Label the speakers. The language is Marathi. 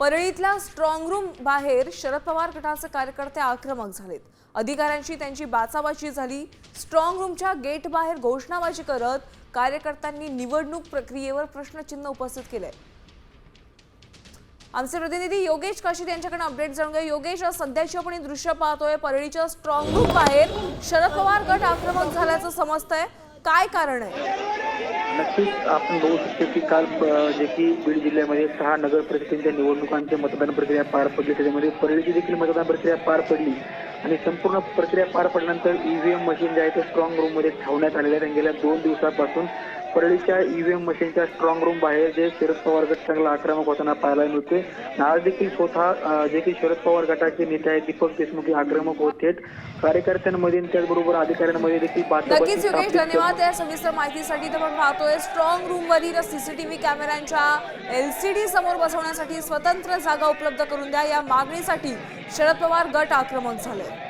Speaker 1: परळीतल्या स्ट्रॉंग रूम बाहेर शरद पवार गटाचे कार्यकर्ते आक्रमक झालेत. अधिकाऱ्यांशी त्यांची बाचाबाची झाली. स्ट्रॉंग रूमच्या गेट बाहेर घोषणाबाजी करत कार्यकर्त्यांनी निवडणूक प्रक्रियेवर प्रश्नचिन्ह उपस्थित केलंय. आमचे प्रतिनिधी योगेश काशीद यांच्याकडे अपडेट जाणून घ्या योगेश सध्याची आपण दृश्य पाहतोय. परळीच्या स्ट्रॉंग रूम बाहेर शरद पवार गट आक्रमक झाल्याचं समजतंय. काय कारण आहे?
Speaker 2: नक्कीच आपण बघू शकतो की काल जे की बीड जिल्ह्यामध्ये सहा नगर परिषदेच्या निवडणुकांची मतदान प्रक्रिया पार पडली. त्याच्यामध्ये परळीची देखील मतदान प्रक्रिया पार पडली. आणि संपूर्ण प्रक्रिया पार पडल्यानंतर ईव्हीएम मशीन जे आहे ते स्ट्रॉंग रूममध्ये ठेवण्यात आलेल्या आहेत. गेल्या दोन दिवसापासून परळीच्या ईव्हीएम मशीनच्या स्ट्रॉंग रूम बाहेर जे शरद पवार गट चांगला आक्रमक होताना पाहायला मिळते आज देखील स्वतः जे की शरद पवार गटाचे नेते आहेत दीपक देशमुख हे आक्रमक होत आहेत कार्यकर्त्यांमध्ये त्याचबरोबर अधिकाऱ्यांमध्ये देखील
Speaker 1: नक्कीच योगेश धन्यवाद. या सविस्तर माहितीसाठी तर आपण पाहतोय स्ट्रॉंग रूम वरील सीसीटीव्ही कॅमेऱ्यांच्या एलसीडी समोर बसवण्यासाठी स्वतंत्र जागा उपलब्ध करून द्या. या मागणीसाठी शरद पवार गट आक्रमक झाले.